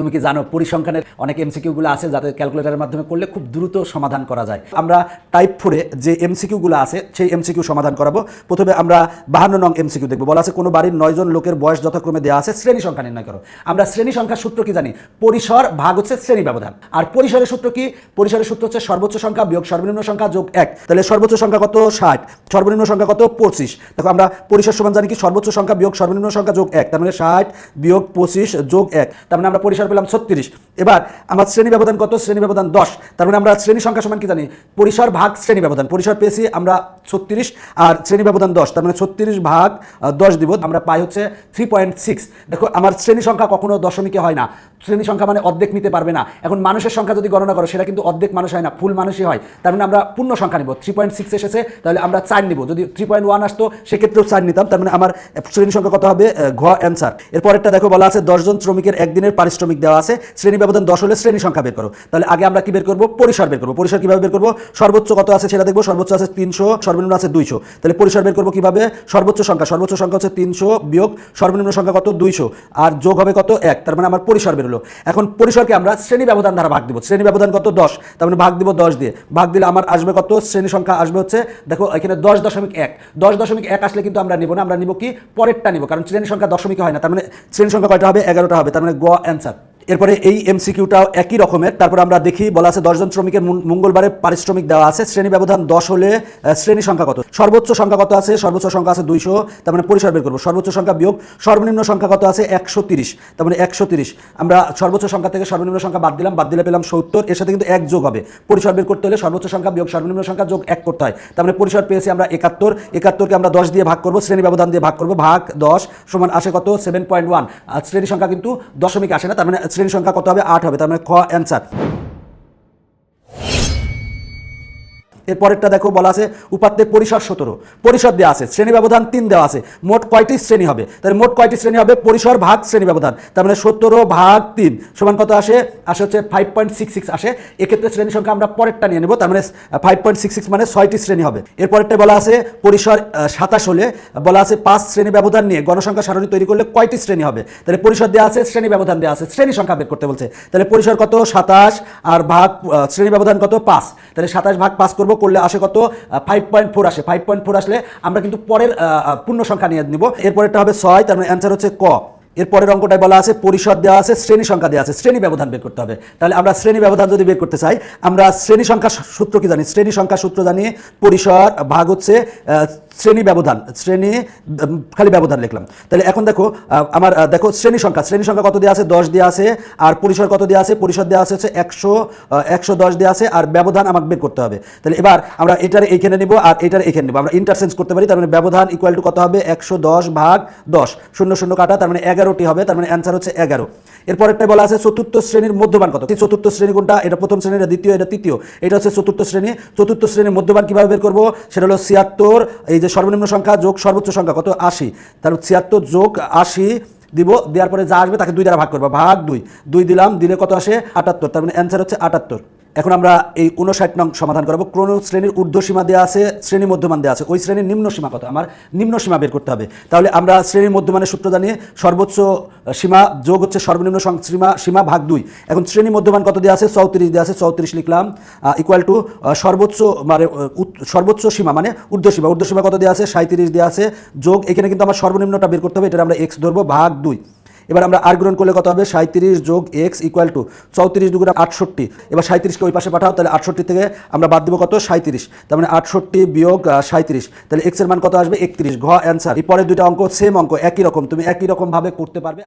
তুমি কি জানো পরিসংখ্যানের অনেক এমসিকিউগুলো আছে যাতে ক্যালকুলেটরের মাধ্যমে করলে খুব দ্রুত সমাধান করা যায়। আমরা টাইপ ফোরে যে এমসিকিউগুলো আছে, সেই এমসিকিউ সমাধান করাবো। প্রথমে আমরা বাহান্ন নং এমসিকিউ দেখব। বলা আছে, কোনো বাড়ির নয়জন লোকের বয়স যথাক্রমে দেওয়া আছে, শ্রেণি সংখ্যা নির্ণয় করো। আমরা শ্রেণি সংখ্যার সূত্র কি জানি? পরিসর ভাগ হচ্ছে শ্রেণি ব্যবধান। আর পরিসরের সূত্র কি? পরিসরের সূত্র হচ্ছে সর্বোচ্চ সংখ্যা বিয়োগ সর্বনিম্ন সংখ্যা যোগ এক। তাহলে সর্বোচ্চ সংখ্যা কত? ষাট। সর্বনিম্ন সংখ্যা কত? পঁচিশ। দেখো, আমরা পরিসর সমান জানি কি? সর্বোচ্চ সংখ্যা বিয়োগ সর্বনিম্ন সংখ্যা যোগ এক। তার মানে ষাট বিয়োগ পঁচিশ যোগ এক। তার মানে আমরা পরিসর পেলাম ছত্রিশ। এবার আমার শ্রেণি ব্যবধান কত? শ্রেণি ব্যবধান দশ। তার মানে আমরা শ্রেণি সংখ্যা সমান কি জানি? পরিসর ভাগ শ্রেণি ব্যবধান। পরিসর পেয়েছি আমরা ছত্রিশ আর শ্রেণি ব্যবধান দশ। তার মানে ছত্রিশ ভাগ দশ দিব। আমরা পাই হচ্ছে থ্রি পয়েন্ট সিক্স দেখো, আমার শ্রেণি সংখ্যা কখনো দশমিকে হয় না। শ্রেণি সংখ্যা মানে অর্ধেক নিতে পারবে না। এখন মানুষের সংখ্যা যদি গণনা করো, সেটা কিন্তু অর্ধেক মানুষ হয় না ফুল মানুষই হয়। তার মানে আমরা পূর্ণ সংখ্যা নিব। থ্রি পয়েন্ট সিক্স এসেছে, তাহলে আমরা চার নিব। যদি থ্রি পয়েন্ট ওয়ান আসতো, সেক্ষেত্রেও চার নিতাম। তার মানে আমার শ্রেণি সংখ্যা কত হবে? ঘ অ্যান্সার এরপরেরটা দেখো বলা আছে দশজন শ্রমিকের একদিনের পারিশ্রমিক দেওয়া আছে, শ্রেণি ব্যবধান দশ হলে শ্রেণি সংখ্যা বের করো। তাহলে আগে আমরা কি বের করব? পরিসর বের করব। পরিসর কীভাবে বের করব? সর্বোচ্চ কত আছে সেটা দেখব? সর্বোচ্চ আছে তিনশো, সর্বনিম্ন আছে দুইশো। তাহলে পরিসর বের করব কীভাবে? সর্বোচ্চ সংখ্যা সর্বোচ্চ সংখ্যা হচ্ছে তিনশো বিয়োগ সর্বনিম্ন সংখ্যা কত? দুইশো। আর যোগ হবে কত? এক। তার মানে আমার পরিসর বেরোলো। এখন পরিসরকে আমরা শ্রেণি ব্যবধান দ্বারা ভাগ দিব। শ্রেণি ব্যবধান কত? দশ। তার মানে ভাগ দিব দশ দিয়ে। ভাগ দিলে আমার আসবে কত? শ্রেণি সংখ্যা আসবে হচ্ছে, দেখো এখানে দশ দশমিক এক। দশ দশমিক এক আসলে কিন্তু আমরা নিব না, আমরা নিব কি? পরেরটা নিব। কারণ শ্রেণি সংখ্যা দশমিক হয় না। তার মানে শ্রেণি সংখ্যা কয়টা হবে? এগারোটা হবে। তার মানে গ অ্যান্সার। এরপরে এই এমসিকিউটাও একই রকমের। তারপর আমরা দেখি, বলা আছে দশজন শ্রমিকের মঙ্গলবারে পারিশ্রমিক দেওয়া আছে। শ্রেণি ব্যবধান দশ হলে শ্রেণি সংখ্যা কত? সর্বোচ্চ সংখ্যা কত আছে? সর্বোচ্চ সংখ্যা আছে দুইশো। তার মানে পরিসর বের করব। সর্বোচ্চ সংখ্যা বিয়োগ, সর্বনিম্ন সংখ্যা কত আছে? একশো তিরিশ। তার মানে একশো তিরিশ। আমরা সর্বোচ্চ সংখ্যা থেকে সর্বনিম্ন সংখ্যা বাদ দিলাম, বাদ দিলে পেলাম সত্তর। এর সাথে কিন্তু এক যোগ হবে। পরিসর বের করতে হলে সর্বোচ্চ সংখ্যা বিয়োগ, সর্বনিম্ন সংখ্যা যোগ এক করতে হয়। তার মানে পরিসর পেয়েছি আমরা একাত্তর। একাত্তরকে আমরা দশ দিয়ে ভাগ করব, শ্রেণি ব্যবধান দিয়ে ভাগ করব। ভাগ দশ সমান আসে কত? সেভেন পয়েন্ট ওয়ান আর শ্রেণি সংখ্যা কিন্তু দশমিক আসে না। তার মানে শ্রেণি সংখ্যা কত হবে? আট হবে। তার মানে খ অ্যান্সার এরপরেরটা দেখো বলা আছে উপাত্তের পরিসর সতেরো। পরিসর দেওয়া আছে, শ্রেণি ব্যবধান তিন দেওয়া আছে, মোট কয়টি শ্রেণি হবে? তাহলে মোট কয়টি শ্রেণি হবে? পরিসর ভাগ শ্রেণি ব্যবধান। তার মানে সতেরো ভাগ তিন সমান কত আসে? আসে হচ্ছে ফাইভ পয়েন্ট সিক্স সিক্স আসে। এক্ষেত্রে শ্রেণি সংখ্যা আমরা পরেরটা নিয়ে নেব, তার মানে ফাইভ পয়েন্ট সিক্স সিক্স মানে ছয়টি শ্রেণি হবে। এরপরেরটা বলা আছে পরিসর সাতাশ হলে বলা আছে পাঁচ শ্রেণি ব্যবধান নিয়ে গণসংখ্যা সারণী তৈরি করলে কয়টি শ্রেণি হবে? তাহলে পরিসর দেওয়া আছে, শ্রেণি ব্যবধান দেওয়া আছে, শ্রেণি সংখ্যা বের করতে বলছে। তাহলে পরিসর কত? সাতাশ, আর ভাগ শ্রেণি ব্যবধান কত? পাঁচ। তাহলে সাতাশ ভাগ পাঁচ করব করলে আসে কত? ফাইভ পয়েন্ট ফোর আসে। ফাইভ পয়েন্ট ফোর আসলে আমরা কিন্তু পরের পূর্ণ সংখ্যা নিয়ে নিব। এরপরেরটা হবে ছয়, তার মানে অ্যান্সার হচ্ছে ক। এরপরের অঙ্কটায় বলা আছে পরিষদ দেওয়া আছে, শ্রেণি সংখ্যা দেওয়া আছে। শ্রেণি ব্যবধান বের করতে হবে। তাহলে আমরা শ্রেণি ব্যবধান যদি বের করতে চাই, আমরা শ্রেণি সংখ্যা সূত্র কি জানি? শ্রেণি সংখ্যা সূত্র জানি পরিষদ ভাগ হচ্ছে শ্রেণি ব্যবধান, শ্রেণি খালি ব্যবধান লিখলাম। তাহলে এখন দেখো আমার দেখো শ্রেণি সংখ্যা শ্রেণি সংখ্যা কত দেওয়া আছে? দশ দেওয়া আছে। আর পরিসর কত দেওয়া আছে? পরিসর দেওয়া আছে হচ্ছে একশো একশো দশ দেওয়া আছে। আর ব্যবধান আমাকে বের করতে হবে। তাহলে এবার আমরা এটার এইখানে নিব আর এটার এখানে নিব। আমরা ইন্টারচেঞ্জ করতে পারি, তার মানে ব্যবধান ইকুয়াল টু কত হবে? একশো দশ ভাগ দশ। শূন্য শূন্য কাটা, তার মানে এগারোটি হবে, তার মানে অ্যান্সার হচ্ছে এগারো। এরপরেরটা বলা আছে চতুর্থ শ্রেণির মধ্যমান কত? চতুর্থ শ্রেণি কোনটা? এটা প্রথম শ্রেণি, এটা দ্বিতীয়, এটা তৃতীয়। এটা হচ্ছে চতুর্থ শ্রেণি। চতুর্থ শ্রেণির মধ্যমান কীভাবে বের করব? সেটা হলো ছিয়াত্তর, এই যে সর্বনিম্ন সংখ্যা যোগ সর্বোচ্চ সংখ্যা কত? আশি। তার ছিয়াত্তর যোগ আশি দিব, দেওয়ার পরে যা আসবে তাকে দুই দ্বারা ভাগ করব। ভাগ দুই। দুই দিলাম, দিলে কত আসে? আটাত্তর। তার মানে অ্যান্সার হচ্ছে আটাত্তর। এখন আমরা এই উনষাট নং সমাধান করব। কোন শ্রেণির ঊর্ধ্বসীমা দেওয়া আছে, শ্রেণি মধ্যমান দেওয়া আছে। ওই শ্রেণির নিম্ন সীমা কত? আমার নিম্ন সীমা বের করতে হবে। তাহলে আমরা শ্রেণির মধ্যমানের সূত্র জানিয়ে সর্বোচ্চ সীমা যোগ হচ্ছে সর্বনিম্ন সীমা সীমা ভাগ দুই। এখন শ্রেণি মধ্যমান কত দেওয়া আছে? চৌত্রিশ দেওয়া আছে, চৌত্রিশ লিখলাম। ইকুয়াল টু সর্বোচ্চ মানে সর্বোচ্চ সীমা মানে ঊর্ধ্ব সীমা ঊর্ধ্ব কত দেওয়া আছে? সাঁত্রিশ দেওয়া আছে। যোগ, এখানে কিন্তু আমার সর্বনিম্নটা বের করতে হবে। এটা আমরা এক্স ধরবো ভাগ দুই। এবার আমরা আর গ্রহণ করলে কত হবে? সাঁত্রিশ যোগ এক্স ইকুয়াল টু চৌত্রিশ দুগুণা আটষট্টি। এবার সাঁত্রিশকে ওই পাশে পাঠাও, তাহলে আটষট্টি থেকে আমরা বাদ দেবো কত? সাঁত্রিশ তার মানে আটষট্টি বিয়োগ সাঁত্রিশ তাহলে এক্সের মান কত আসবে? একত্রিশ। ঘ অ্যান্সার এরপরে দুইটা অঙ্ক সেম অঙ্ক, একই রকম। তুমি একই রকমভাবে করতে পারবে।